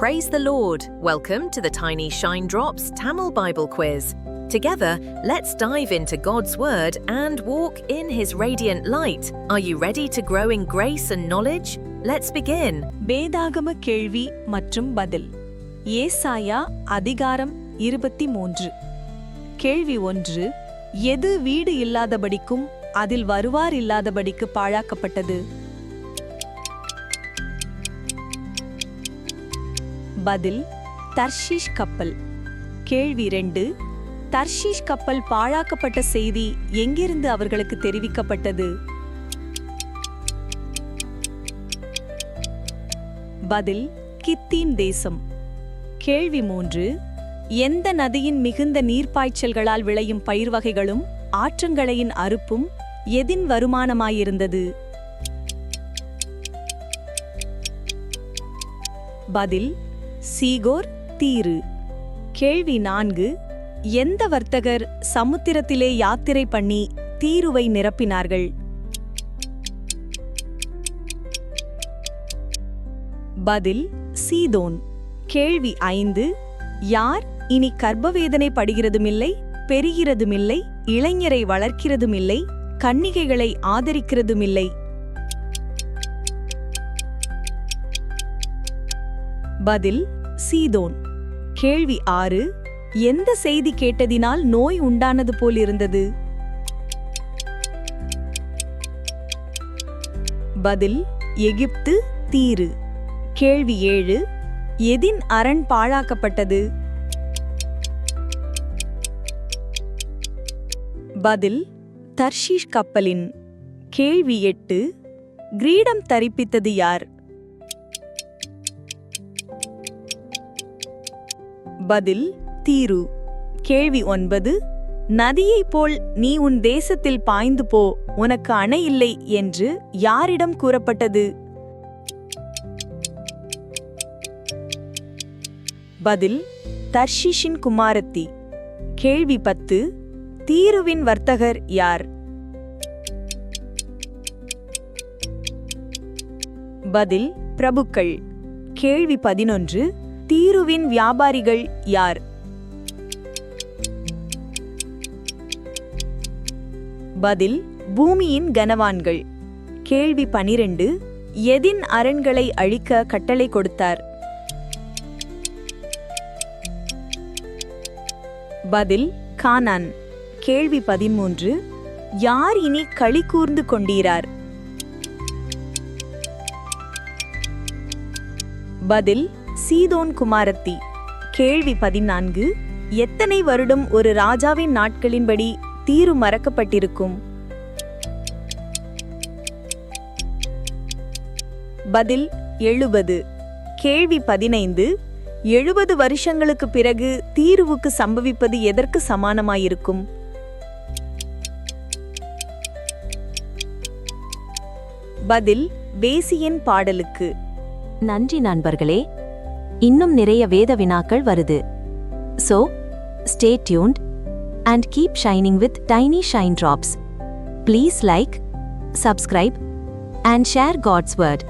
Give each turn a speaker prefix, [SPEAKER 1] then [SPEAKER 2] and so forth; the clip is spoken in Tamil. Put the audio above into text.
[SPEAKER 1] Praise the Lord. Welcome to the Tiny Shine Drops Tamil Bible Quiz. Together, let's dive into God's Word and walk in His radiant light. Are you ready to grow in grace and knowledge? Let's begin.
[SPEAKER 2] வேதாகம கேள்வி மற்றும் பதில் ஏசாயா அதிகாரம் இருபத்தி மூன்று கேள்வி ஒன்று எது வீடு இல்லாதபடிக்கும் அதில் வருவார் இல்லாதபடிக்கு பாழாக்கப்பட்டது பதில் தர்ஷீஷ் கப்பல். கேள்வி ரெண்டு தர்ஷீஷ் கப்பல் பாழாக்கப்பட்ட செய்தி எங்கிருந்து அவர்களுக்கு தெரிவிக்கப்பட்டது? பதில் கித்தீம் தேசம். கேள்வி மூன்று எந்த நதியின் மிகுந்த நீர்ப்பாய்ச்சல்களால் விளையும் பயிர் வகைகளும் ஆற்றங்களையின் அறுப்பும் எதின் வருமானமாயிருந்தது? பதில் சீகோர் தீரு. கேள்வி நான்கு. எந்த வர்த்தகர் சமுத்திரத்திலே யாத்திரை பண்ணி தீருவை நிரப்பினார்கள்? பதில் சீதோன். கேள்வி ஐந்து. யார் இனி கர்ப்பவேதனை படுகிறதுமில்லை பெறுகிறதுமில்லை இளைஞரை வளர்க்கிறதுமில்லை கன்னிகைகளை ஆதரிக்கிறதுமில்லை பதில் சீதோன். கேள்வி ஆறு எந்த செய்தி கேட்டதினால் நோய் உண்டானது போல் இருந்தது? பதில் எகிப்து தீரு. கேள்வி ஏழு எதின் அரண் பாழாக்கப்பட்டது? பதில் தர்ஷீஷ் கப்பலின். கேள்வி எட்டு கிரீடம் தரிப்பித்தது யார்? பதில் தீரு. கேள்வி ஒன்பது நதியைப் போல் நீ உன் தேசத்தில் பாய்ந்து போ உனக்கு அணை இல்லை என்று யாரிடம் கூறப்பட்டது? பதில் தர்ஷிஷின் குமாரத்தி. கேள்வி பத்து தீருவின் வர்த்தகர் யார்? பதில் பிரபுக்கள். கேள்வி பதினொன்று தீருவின் வியாபாரிகள் யார்? பதில் பூமியின் கனவான்கள். கேள்வி பனிரெண்டு எதின் அரண்களை அழிக்க கட்டளை கொடுத்தார்? பதில் கானான். கேள்வி பதிமூன்று யார் இனி களி கூர்ந்து கொண்டீரார்? பதில் சீதோன் குமாரத்தி. கேள்வி பதினான்கு. எத்தனை வருடம் ஒரு ராஜாவின் நாட்களின்படி தீரு மறக்கப்பட்டிருக்கும்? பதில் எழுபது. கேள்வி பதினைந்து. எழுபது வருஷங்களுக்கு பிறகு தீருவுக்கு சம்பவிப்பது எதற்கு சமானமாயிருக்கும்? பதில் வேசியின் பாடலுக்கு.
[SPEAKER 3] நன்றி நண்பர்களே. இன்னும் நிறைய வேத வினாக்கள் வருது. So stay tuned and keep shining with tiny shine drops please like subscribe and share God's word